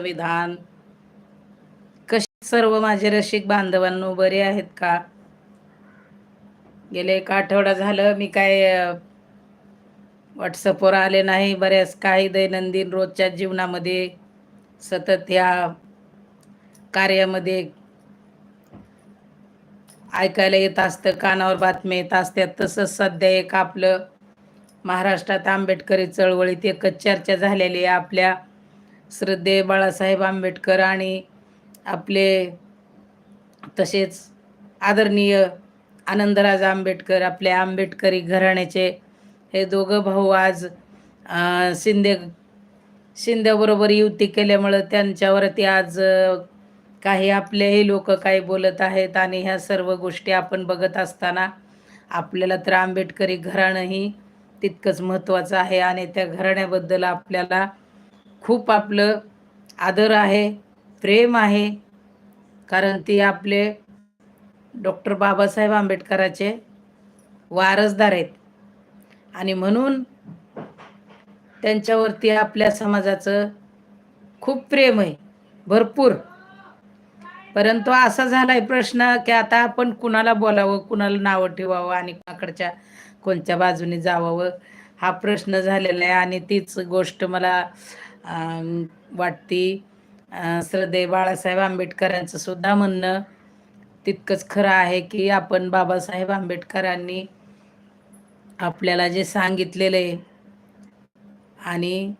विधान कसे सर्व माझे रसिक बांधवांनो बरे आहेत का? गेले एक आठवडा झालं मी काय व्हॉट्सअपवर आले नाही. बऱ्याच काही दैनंदिन रोजच्या जीवनामध्ये सतत ह्या कार्यामध्ये ऐकायला येत असतं कानावर बातम्या येत असतात. तसंच सध्या एक आपलं महाराष्ट्रात आंबेडकरी चळवळीत एकच चर्चा झालेली आहे. आपल्या श्रद्धे बाळासाहेब आंबेडकर आणि आपले तसेच आदरणीय आनंदराज आंबेडकर आपल्या आंबेडकरी घराण्याचे हे दोघं भाऊ आज शिंदे शिंदेबरोबर युती केल्यामुळं त्यांच्यावरती आज काही आपलेही लोक काही बोलत आहेत आणि ह्या सर्व गोष्टी आपण बघत असताना आपल्याला तर आंबेडकरी घराणंही तितकंच महत्त्वाचं आहे आणि त्या घराण्याबद्दल आपल्याला खूप आपलं आदर आहे प्रेम आहे. कारण ती आपले डॉक्टर बाबासाहेब आंबेडकराचे वारसदार आहेत. आणि म्हणून त्यांच्यावरती आपल्या समाजाचं खूप प्रेम आहे. भरपूर. परंतु असा झालाय प्रश्न की आता आपण कुणाला बोलावं कुणाला नावं ठेवावं आणि कुणाकडच्या कोणत्या बाजूने जावावं हा प्रश्न झालेला आहे. आणि तीच गोष्ट मला वाटती. श्रद्धे बाळासाहेब आंबेडकरांचं सुद्धा म्हणणं तितकंच खरं आहे की आपण बाबासाहेब आंबेडकरांनी आपल्याला जे सांगितलेलं आहे आणि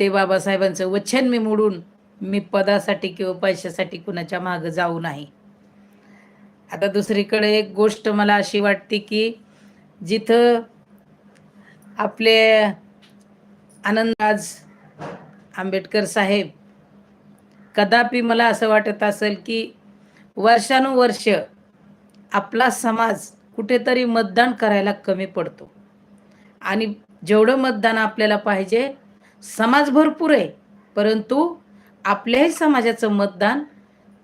ते बाबासाहेबांचं वचन मी मोडून मी पदासाठी किंवा पैशासाठी कुणाच्या मागं जाऊ नाही. आता दुसरीकडे एक गोष्ट मला अशी वाटते की जिथं आपले आनंदराज आंबेडकर साहेब कदापि मला असं वाटत असेल की वर्षानुवर्ष आपला समाज कुठेतरी मतदान करायला कमी पडतो. आणि जेवढं मतदान आपल्याला पाहिजे समाज भरपूर आहे परंतु आपल्याही समाजाचं मतदान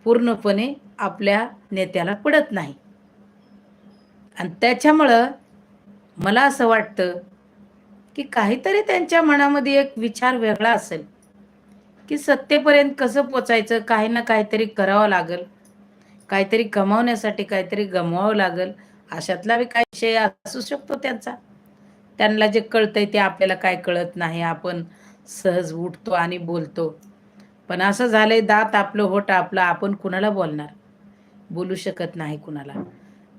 पूर्णपणे आपल्या नेत्याला पडत नाही. आणि त्याच्यामुळं मला असं वाटतं की काहीतरी त्यांच्या मनामध्ये एक विचार वेगळा असेल. की सत्तेपर्यंत कसं पोचायचं? काही ना काहीतरी करावं लागेल. काहीतरी कमावण्यासाठी काहीतरी गमवावं लागेल. अशातला बी काही विषय असू शकतो त्यांचा. त्यांना जे कळतंय ते आपल्याला काय कळत नाही. आपण सहज उठतो आणि बोलतो. पण असं झालंय दात आपलं होट आपलं आपण कुणाला बोलणार? बोलू शकत नाही कुणाला.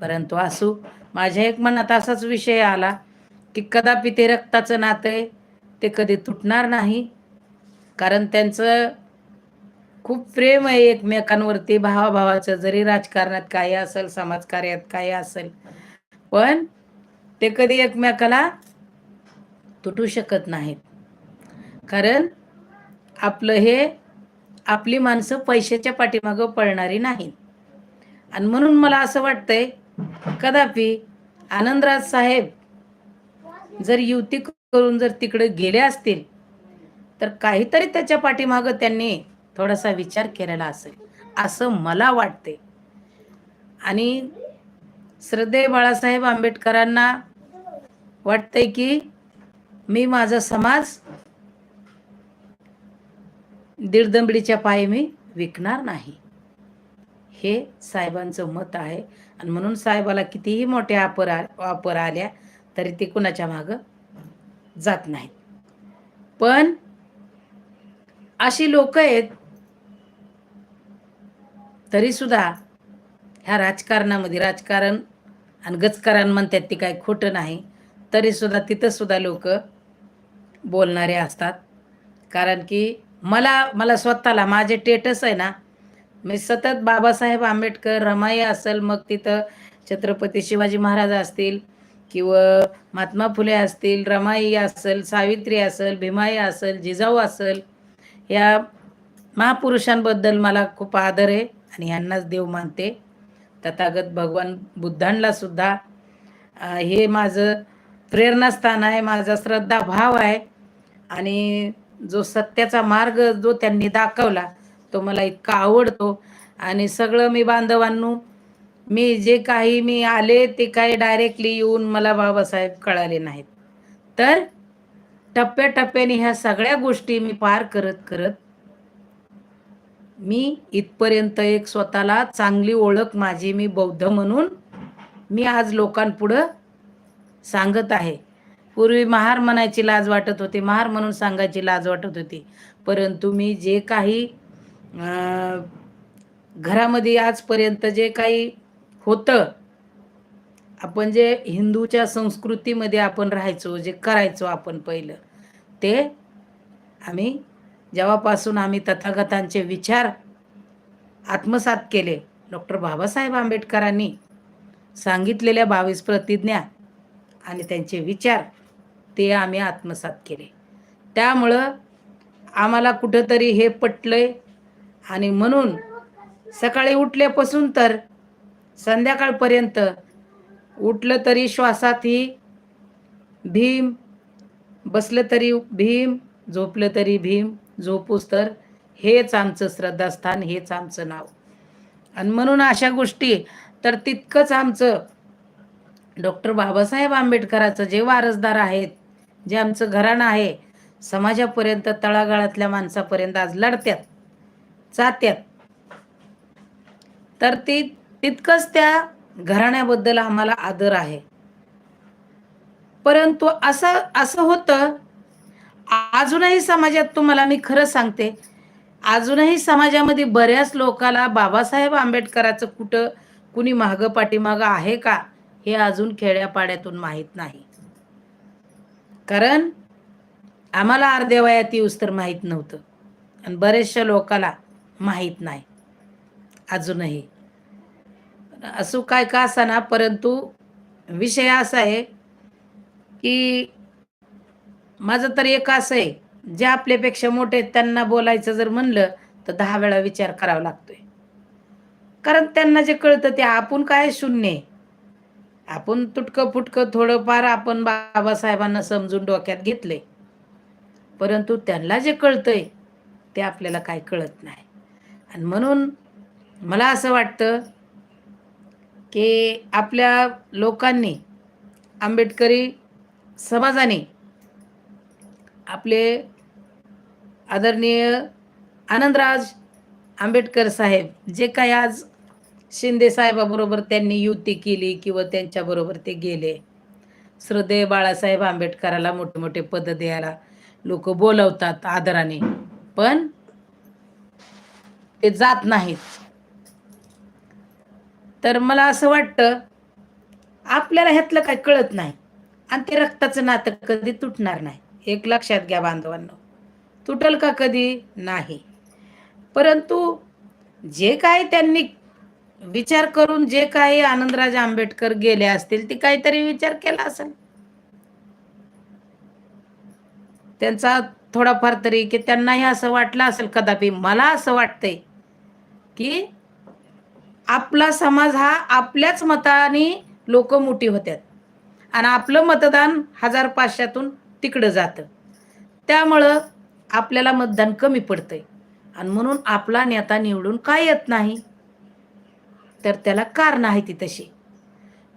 परंतु असू माझ्या एक मनात असाच विषय आला की कदापि ते रक्ताचं नातं आहे ते कधी तुटणार नाही. कारण त्यांचं खूप प्रेम आहे एकमेकांवरती भावाभावाचं. जरी राजकारणात काही असेल समाजकार्यात काही असेल पण ते कधी एकमेकाला तुटू शकत नाहीत. कारण आपलं हे आपली माणसं पैशाच्या पाठीमागं पळणारी नाहीत. आणि म्हणून मला असं वाटतंय कदापि आनंदराज साहेब जर युती करून जर तिकडे गेले असतील तर काहीतरी त्याच्या पाठीमागं त्यांनी थोडासा विचार केलेला असेल. असं मला वाटते. आणि श्रद्धे बाळासाहेब आंबेडकरांना वाटतंय की मी माझा समाज दीडदंबडीच्या पायी मी विकणार नाही. हे साहेबांचं मत आहे. आणि म्हणून साहेबाला कितीही मोठ्या वापर वापर आल्या तरी ते कुणाच्या मागं जात नाहीत. पण अशी लोक आहेत तरी सुद्धा ह्या राजकारणामध्ये राजकारण आणि गजकारण म्हणतात ते काय खोटं नाही. तरी सुद्धा तिथं सुद्धा लोक बोलणारे असतात. कारण की मला मला स्वतःला माझे टेटस आहे ना मी सतत बाबासाहेब आंबेडकर रमाई असेल मग तिथं छत्रपती शिवाजी महाराज असतील किंवा महात्मा फुले असतील रमाई असेल सावित्री असेल भीमाई असेल जिजाऊ असेल या महापुरुषांबद्दल मला खूप आदर आहे आणि यांनाच देव मानते. तथागत भगवान बुद्धांना सुद्धा हे माझं प्रेरणास्थान आहे माझा श्रद्धा भाव आहे. आणि जो सत्याचा मार्ग जो त्यांनी दाखवला तो मला इतका आवडतो. आणि सगळं मी बांधवांनो मी जे काही मी आले ते काही डायरेक्टली येऊन मला बाबासाहेब कळाले नाहीत. तर टप्प्याटप्प्याने ह्या सगळ्या गोष्टी मी पार करत करत मी इथपर्यंत एक स्वतःला चांगली ओळख माझी मी बौद्ध म्हणून मी आज लोकांपुढं सांगत आहे. पूर्वी महार म्हणायची लाज वाटत होती महार म्हणून सांगायची लाज वाटत होती. परंतु मी जे काही घरामध्ये आजपर्यंत जे काही होतं आपण जे हिंदूच्या संस्कृतीमध्ये आपण राहायचो जे करायचो आपण पहिलं ते आम्ही जेव्हापासून आम्ही तथागतांचे विचार आत्मसात केले डॉक्टर बाबासाहेब आंबेडकरांनी सांगितलेल्या बावीस प्रतिज्ञा आणि त्यांचे विचार ते आम्ही आत्मसात केले. त्यामुळं आम्हाला कुठंतरी हे पटलं आणि म्हणून सकाळी उठल्यापासून तर संध्याकाळपर्यंत उठलं तरी श्वासात ही भीम बसलं तरी भीम झोपलं तरी भीम झोपूस तर हेच आमचं श्रद्धास्थान हेच आमचं नाव. आणि म्हणून अशा गोष्टी तर तितकंच आमचं डॉक्टर बाबासाहेब आंबेडकराचं जे वारसदार आहेत जे आमचं घराणं आहे समाजापर्यंत तळागाळातल्या माणसापर्यंत आज लढत्यात जात्यात. तर ती तितकंच त्या घराण्याबद्दल आम्हाला आदर आहे. परंतु असं असं होतं अजूनही समाजात तुम्हाला मी खरं सांगते अजूनही समाजामध्ये बऱ्याच लोकाला बाबासाहेब आंबेडकराचं कुठं कुणी मागं पाठीमागं आहे का हे अजून खेड्यापाड्यातून माहीत नाही. कारण आम्हाला अर्ध्या वयात येऊस तर माहीत नव्हतं आणि बरेचशा लोकाला माहीत नाही अजूनही. असो काय का असाना परंतु विषय असा आहे की माझं तर एक असं आहे जे आपल्यापेक्षा मोठे आहेत त्यांना बोलायचं जर म्हणलं तर दहा वेळा विचार करावा लागतोय. कारण त्यांना जे कळतं ते आपण काय शून्य आहे? आपण तुटकं फुटकं थोडंफार आपण बाबासाहेबांना समजून डोक्यात घेतलंय. परंतु त्यांना जे कळतंय ते आपल्याला काय कळत नाही. आणि म्हणून मला असं वाटतं की आपल्या लोकांनी आंबेडकरी समाजाने आपले आदरणीय आनंदराज आंबेडकर साहेब जे काही आज शिंदे साहेबाबरोबर त्यांनी युती केली किंवा त्यांच्याबरोबर ते गेले श्रद्धेय बाळासाहेब आंबेडकराला मोठे मोठे पद द्यायला लोक बोलवतात आदराने पण ते जात नाहीत. तर मला असं वाटतं आपल्याला ह्यातलं काय कळत नाही. आणि ते रक्ताचं नातं कधी तुटणार नाही. एक लक्षात घ्या बांधवांनो. तुटल का कधी? नाही. परंतु जे काही त्यांनी विचार करून जे काही आनंदराज आंबेडकर गेले असतील ते काहीतरी विचार केला असेल. त्यांचा थोडाफार तरी की त्यांनाही असं वाटलं असेल कदापि मला असं वाटतंय की आपला समाज हा आपल्याच मताने लोक मोठी होत्यात. आणि आपलं मतदान हजार पाचशेतून तिकडं जातं. त्यामुळं आपल्याला मतदान कमी पडतंय. आणि म्हणून आपला नेता निवडून काय येत नाही तर त्याला कारण आहे ती तशी.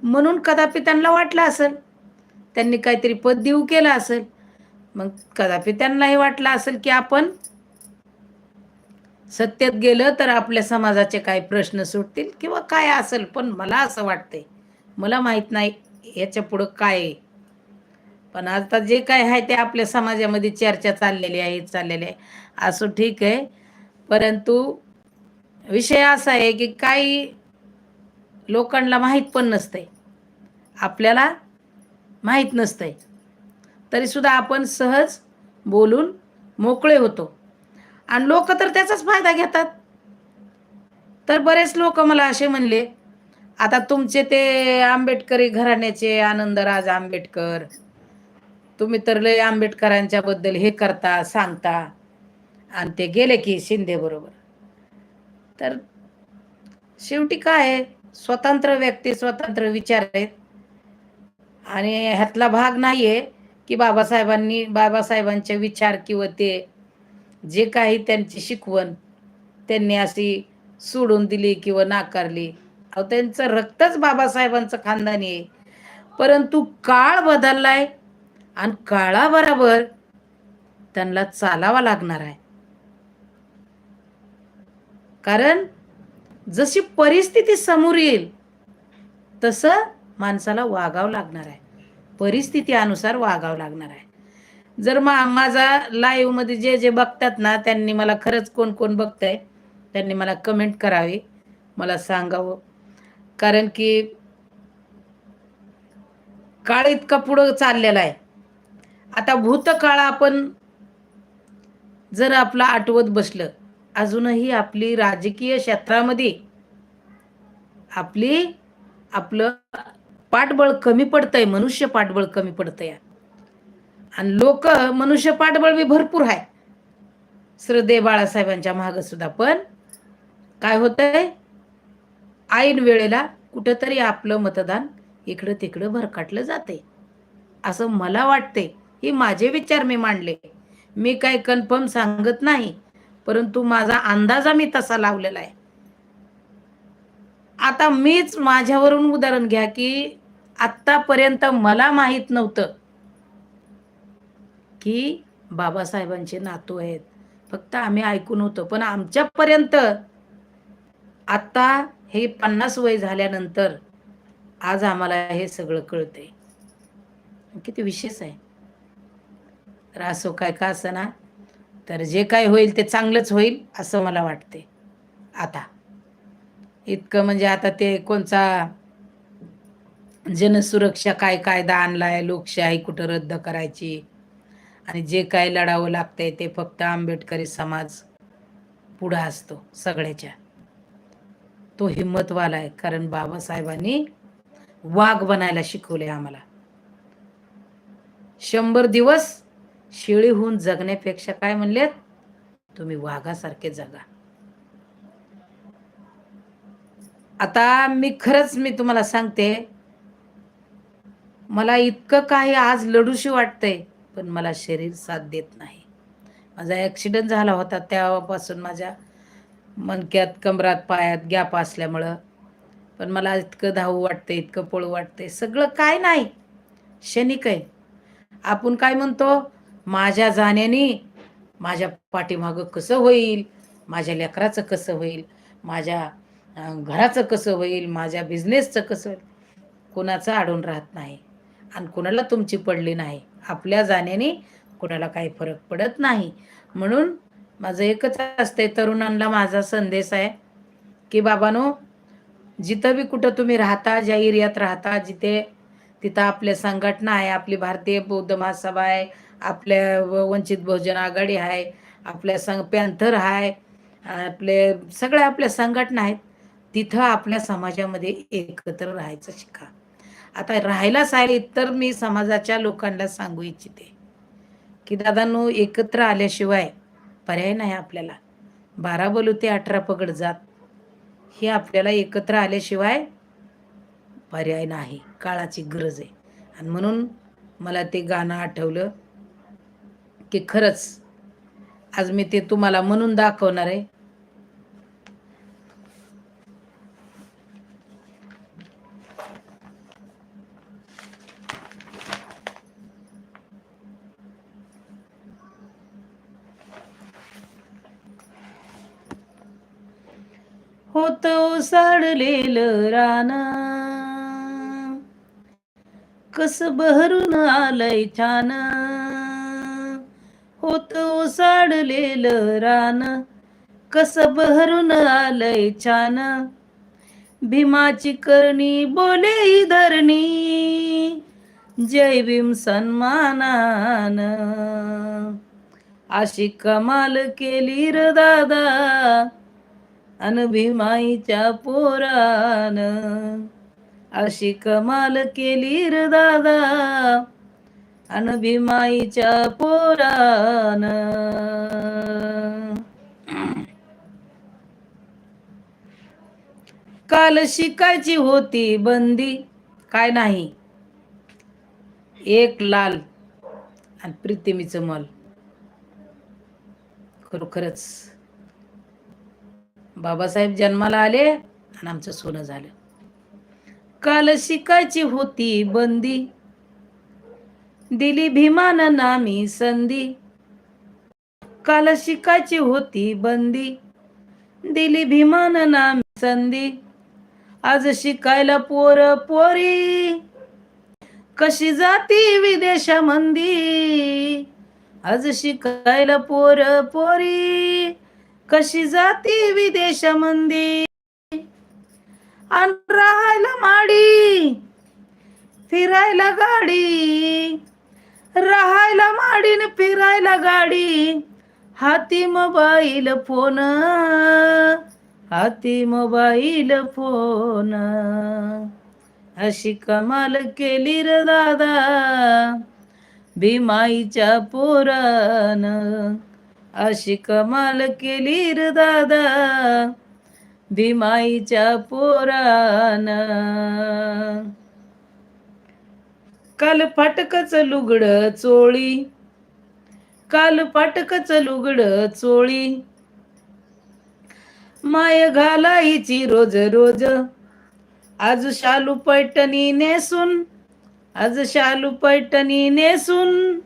म्हणून कदापि त्यांना वाटलं असेल त्यांनी काहीतरी पद देऊ केलं असेल मग कदापि त्यांनाही वाटलं असेल की आपण सत्तेत गेलं तर आपल्या समाजाचे काही प्रश्न सुटतील किंवा काय असेल पण मला असं वाटतंय. मला माहीत नाही. याच्या पुढं काय? आहे पण आता जे काय आहे ते आपल्या समाजामध्ये चर्चा चाललेली आहे चाललेली आहे. असं ठीक आहे. परंतु विषय असा आहे की काही लोकांना माहीत पण नसतंय. आपल्याला माहीत नसतंय. तरीसुद्धा आपण सहज बोलून मोकळे होतो. आणि लोक तर त्याचाच फायदा घेतात. तर बरेच लोक मला असे म्हणले आता तुमचे ते आंबेडकरी घराण्याचे आनंदराज आंबेडकर तुम्ही तर लय आंबेडकरांच्या बद्दल हे करता सांगता. आणि ते गेले की शिंदे बरोबर. तर शेवटी काय आहे? स्वतंत्र व्यक्ती स्वतंत्र विचार आहेत. आणि ह्यातला भाग नाही आहे की बाबासाहेबांनी बाबासाहेबांचे विचार किंवा ते जे काही त्यांची शिकवण त्यांनी अशी सोडून दिली किंवा नाकारली. अहो त्यांचं रक्तच बाबासाहेबांचं खानदानी आहे. परंतु काळ बदललाय आणि काळाबरोबर त्यांना चालावा लागणार आहे. कारण जशी परिस्थिती समोर येईल तसं माणसाला वागावं लागणार आहे. परिस्थितीनुसार वागावं लागणार आहे. जर मा माझा लाईव्हमध्ये जे जे बघतात ना त्यांनी मला खरंच कोण कोण बघतंय त्यांनी मला कमेंट करावी मला सांगावं. कारण की काळ इतका पुढं चाललेला आहे. आता भूतकाळ आपण जर आपला आठवत बसलं अजूनही आपली राजकीय क्षेत्रामध्ये आपली आपलं पाठबळ कमी पडतंय मनुष्य पाठबळ कमी पडतंय. आणि लोक मनुष्य पाठबळ बी भरपूर आहे. श्रद्धे बाळासाहेबांच्या मागं सुद्धा. पण काय होतंय? ऐन वेळेला कुठंतरी आपलं मतदान इकडं तिकडं भरकाटलं जाते असं मला वाटते हे माझे विचार मी मांडले. मी काय कन्फर्म सांगत नाही परंतु माझा अंदाज मी तसा लावलेला आहे. आता मीच माझ्यावरून उदाहरण घ्या की आत्तापर्यंत मला माहीत नव्हतं की बाबासाहेबांचे नातू आहेत. फक्त आम्ही ऐकून होतो. पण आमच्यापर्यंत आत्ता हे पन्नास वय झाल्यानंतर आज आम्हाला हे सगळं कळते किती विशेष आहे. तर असो काय का असं ना तर जे काय होईल ते चांगलंच होईल असं मला वाटते आता इतकं म्हणजे आता ते कोणचा जनसुरक्षा काय कायदा आणलाय लोकशाही कुठं रद्द करायची आणि जे काय लढावं लागतंय ते फक्त आंबेडकरी समाज पुढं असतो सगळ्याच्या. तो हिंमतवाला आहे. कारण बाबासाहेबांनी वाघ बनायला शिकवले आम्हाला. शंभर दिवस शेळी होऊन जगण्यापेक्षा काय म्हणलेत? तुम्ही वाघासारखे जगा. आता मी खरंच मी तुम्हाला सांगते मला इतकं काही आज लढूशी वाटतंय पण मला शरीर साथ देत नाही. माझा ॲक्सिडेंट झाला होता तेव्हापासून माझ्या मनक्यात कमरात पायात गॅप असल्यामुळं. पण मला इतकं धावू वाटते इतकं पळू वाटते सगळं काय नाही. क्षणिक आहे. आपण काय म्हणतो? माझ्या जाण्याने माझ्या पाठीमागं कसं होईल? माझ्या लेकराचं कसं होईल? माझ्या घराचं कसं होईल? माझ्या बिझनेसचं कसं होईल? कोणाचं अडून राहत नाही. आणि कोणाला तुमची पडली नाही. आपल्या जाण्याने कोणाला काही फरक पडत नाही. म्हणून माझं एकच असते तरुणांना माझा संदेश आहे की बाबानो जिथं बी कुठं तुम्ही राहता ज्या एरियात राहता जिथे तिथं आपल्या संघटना आहे आपली भारतीय बौद्ध महासभा आहे आपल्या व- वंचित बहुजन आघाडी आहे आपल्या संघ पॅन्थर आहे आपले सगळ्या आपल्या संघटना आहेत तिथं आपल्या समाजामध्ये एकत्र राहायचं शिका. आता राहायलाच आहे तर मी समाजाच्या लोकांना सांगू इच्छिते की दादांनो एकत्र आल्याशिवाय पर्याय नाही आपल्याला. बारा बोलू ते अठरा पगड जात. हे आपल्याला एकत्र आल्याशिवाय पर्याय नाही काळाची गरज आहे. आणि म्हणून मला ते गाणं आठवलं की खरंच आज मी ते तुम्हाला म्हणून दाखवणार आहे. होतो साडलेलं राना कस बहरून आलय छान. होतो साडलेलं रान कस बहरून आलय छान. भीमाची करणी बोले धरणी. जय भीम सन्मानान. अशी कमाल केली र दादा. अन भीमाईच्या पोरान. अशी कमाल केली र दादा अन भीमाईच्या पोरान. काल शिकायची होती बंदी काय नाही. एक लाल आणि प्रीतिमीचं मल. खरोखरच. बाबासाहेब जन्माला आले आणि आमचं सोनं झालं. काल शिकायची होती बंदी. दिली भीमान नामी संधी. काल शिकायची होती बंदी. दिली भीमान नामी संधी. आज शिकायला पोर पोरी. कशी जाती विदेशामंदी. आज शिकायला पोर पोरी. कशी जाती विदेशामंदी? आणि राहायला माडी फिरायला गाडी राहायला माडीन फिरायला गाडी हाती मोबाईल फोन हाती मोबाईल फोन. अशी कमाल केली र दादा भीमाईच्या पोरानं. अशी कमाल केली र दादा भीमाईच्या पोरान. काल फाटकच लुगड चोळी काल फाटकच लुगड चोळी. माय घालायची रोज रोज आज शालू पैठणी नेसून आज शालू पैठणी नेसून.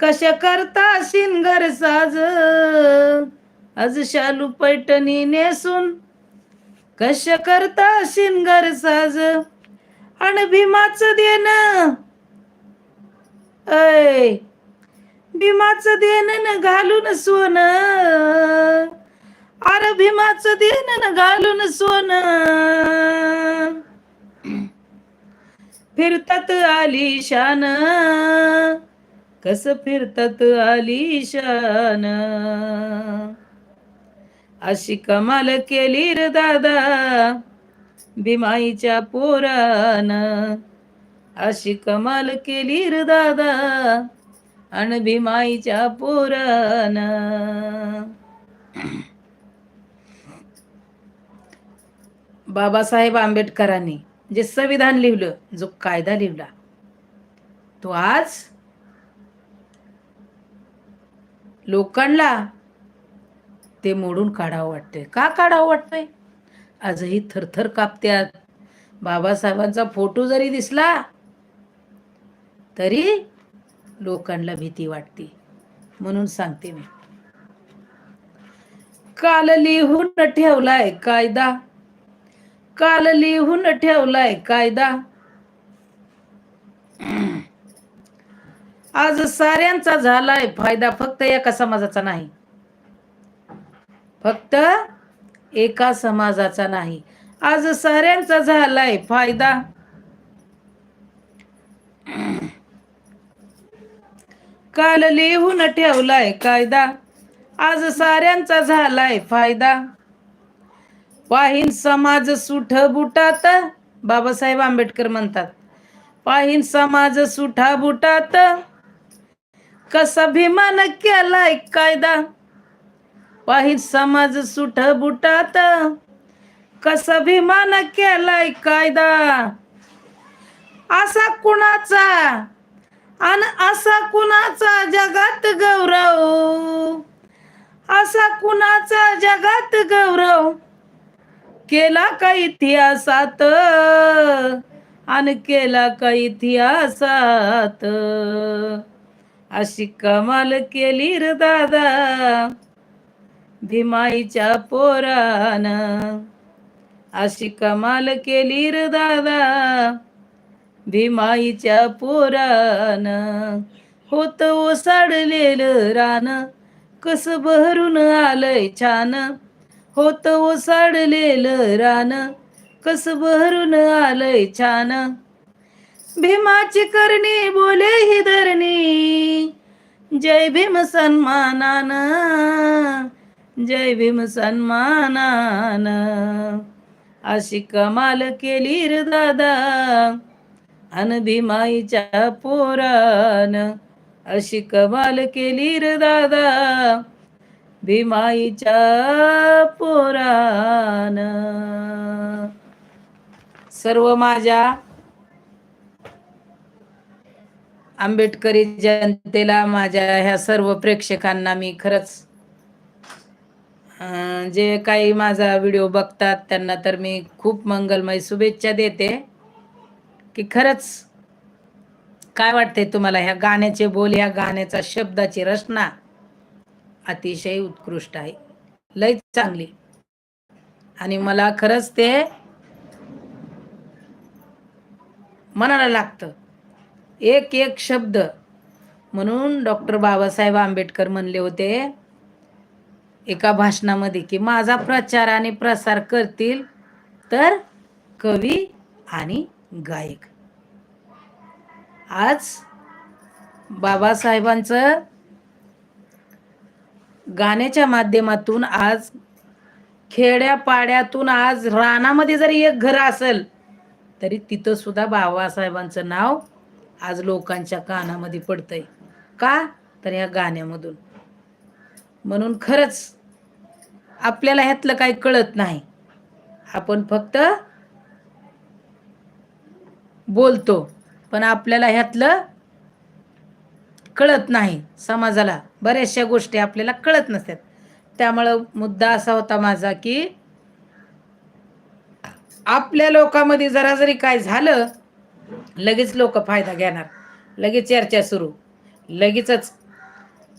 कश करता शिनगर साज? आज शालू पैठणी नेसून कश करता शिनगर साज? आणि भीमाचं देन ऐ भीमाचं न घालून सोन. अरे भीमाचं न घालून सोन. फिरतात आली शान. कस फिरतात आली शान अशी कमाल केली र दादा भीमाईच्या पोरान. अशी कमाल केली र दादा आणि भीमाईच्या पोरान. बाबासाहेब आंबेडकरांनी जे संविधान लिहिलं जो कायदा लिहिला तो आज लोकांना ते मोडून काढावं वाटतंय. का काढावं वाटतंय? आजही थरथर कापत्यात. बाबासाहेबांचा फोटो जरी दिसला तरी लोकांना भीती वाटते. म्हणून सांगते मी. काल लिहून ठेवलाय कायदा. काल लिहून ठेवलाय कायदा. आज साऱ्यांचा झालाय फायदा फक्त एका समाजाचा नाही. फक्त एका समाजाचा नाही. आज साऱ्यांचा झालाय फायदा. काल लिहून ठेवलाय कायदा. आज साऱ्यांचा झालाय फायदा. पाहीन समाज सुठ बुटात बाबासाहेब आंबेडकर म्हणतात. पाहीन समाज सुठा बुटात कसा भीमान केलाय कायदा? पाहीन समाज सुठ बुटात. कसा भीमान केलाय कायदा? असा कुणाचा? आणि असा कुणाचा जगात गौरव? असा कुणाचा जगात गौरव? केला का इतिहासात? आणि केला का इतिहासात? अशी कमाल केली र दादा. भीमाईच्या पोरान. अशी कमाल केली र दादा. भीमाईच्या पोरान. होत ओसाडलेलं रान कस बहरून आलंय छान. होत ओसाडलेलं रान कस बहरून आलंय छान. भीमाची करणी बोले ही धरणी. जय भीम सन्मानान. जय भीम सन्मानान. अशी कमाल केली र दादा. अन भीमाईच्या पोरान. अशी कमाल केली र दादा. भीमाईच्या पोरान. सर्व माझ्या आंबेडकरी जनतेला माझ्या ह्या सर्व प्रेक्षकांना मी खरंच अं, जे काही माझा व्हिडिओ बघतात त्यांना तर मी खूप मंगलमय शुभेच्छा देते. की खरंच काय वाटते तुम्हाला ह्या गाण्याचे बोल ह्या गाण्याचा शब्दाची रचना अतिशय उत्कृष्ट आहे. लय चांगली. आणि मला खरंच ते मनाला लागतं. एक एक शब्द. म्हणून डॉक्टर बाबासाहेब आंबेडकर म्हणले होते एका भाषणामध्ये की माझा प्रचार आणि प्रसार करतील तर कवी आणि गायक. आज बाबासाहेबांचं गाण्याच्या माध्यमातून आज खेड्यापाड्यातून आज रानामध्ये जरी एक घर असेल तरी तिथं सुद्धा बाबासाहेबांचं नाव आज लोकांच्या कानामध्ये पडतंय. का? तर या गाण्यामधून. म्हणून खरंच आपल्याला ह्यातलं काही कळत नाही. आपण फक्त बोलतो पण आपल्याला ह्यातलं कळत नाही समाजाला. बऱ्याचशा गोष्टी आपल्याला कळत नसतात. त्यामुळं मुद्दा असा होता माझा की आपल्या लोकांमध्ये जरा जरी काय झालं लगेच लोक फायदा घेणार. लगेच चर्चा सुरू. लगेचच.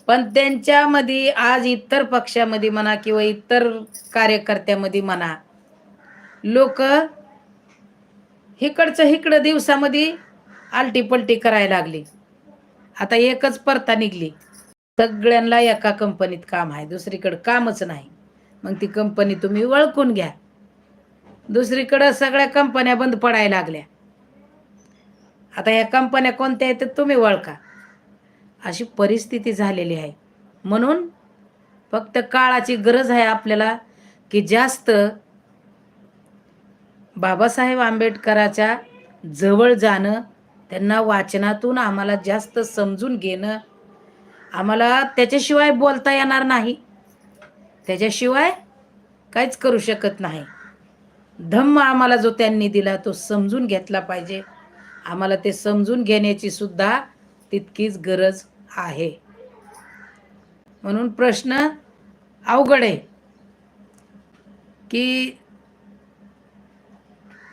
पण त्यांच्यामध्ये आज इतर पक्षामध्ये म्हणा किंवा इतर कार्यकर्त्यामध्ये म्हणा लोक हिकडचं हिकडं दिवसामध्ये आलटी पलटी करायला लागली. आता एकच परता निघली. सगळ्यांना एका कंपनीत काम आहे. दुसरीकडं कामच नाही. मग ती कंपनी तुम्ही ओळखून घ्या. दुसरीकडं सगळ्या कंपन्या बंद पडायला लागल्या. आता ह्या कंपन्या कोणत्या आहेत तर तुम्ही ओळखा. अशी परिस्थिती झालेली आहे. म्हणून फक्त काळाची गरज आहे आपल्याला की जास्त बाबासाहेब आंबेडकराच्या जवळ जाणं त्यांना वाचनातून आम्हाला जास्त समजून घेणं आम्हाला त्याच्याशिवाय बोलता येणार नाही. त्याच्याशिवाय काहीच करू शकत नाही. धम्म आम्हाला जो त्यांनी दिला तो समजून घेतला पाहिजे. आम्हाला ते समजून घेण्याची सुद्धा तितकीच गरज आहे. म्हणून प्रश्न अवघड आहे की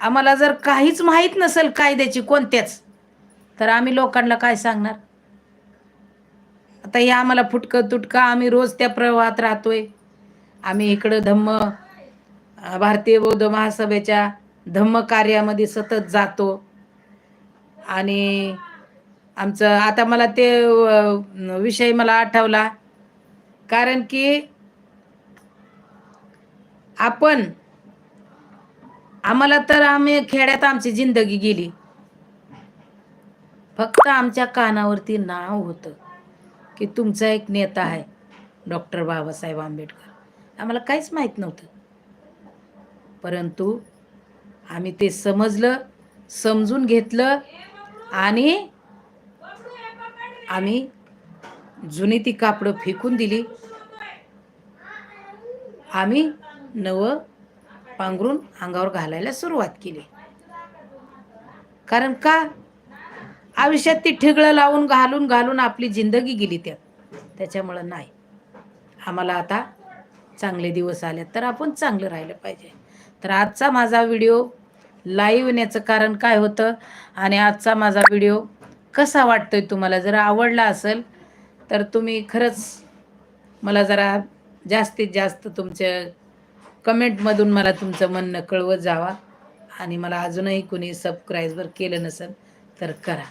आम्हाला जर काहीच माहीत नसेल कायद्याची कोणत्याच तर आम्ही लोकांना काय सांगणार? आता हे आम्हाला फुटकं तुटकं आम्ही रोज त्या प्रवाहात राहतोय. आम्ही इकडं धम्म भारतीय बौद्ध महासभेच्या धम्म कार्यामध्ये सतत जातो. आणि आमचं आता मला ते विषय मला आठवला. कारण की आपण आम्हाला तर आम्ही खेड्यात आमची जिंदगी गेली. फक्त आमच्या कानावरती नाव होतं की तुमचा एक नेता आहे डॉक्टर बाबासाहेब आंबेडकर. आम्हाला काहीच माहीत नव्हतं. परंतु आम्ही ते समजलं समजून घेतलं आणि आम्ही जुनी ती कापडं फेकून दिली. आम्ही नवं पांघरून अंगावर घालायला सुरुवात केली. कारण का? आयुष्यात ती ठिगळं लावून घालून घालून आपली जिंदगी गेली त्यात. त्याच्यामुळं नाही. आम्हाला आता चांगले दिवस आले तर आपण चांगलं राहिलं पाहिजे. तर आजचा माझा व्हिडिओ लाईव्ह येण्याचं कारण काय होतं? आणि आजचा माझा व्हिडिओ कसा वाटतोय तुम्हाला? जर आवडला असेल तर तुम्ही खरंच मला जरा जास्तीत जास्त तुमच्या कमेंटमधून मला तुमचं म्हणणं कळवत जावा. आणि मला अजूनही कुणी सबस्क्राईबर केलं नसेल तर करा.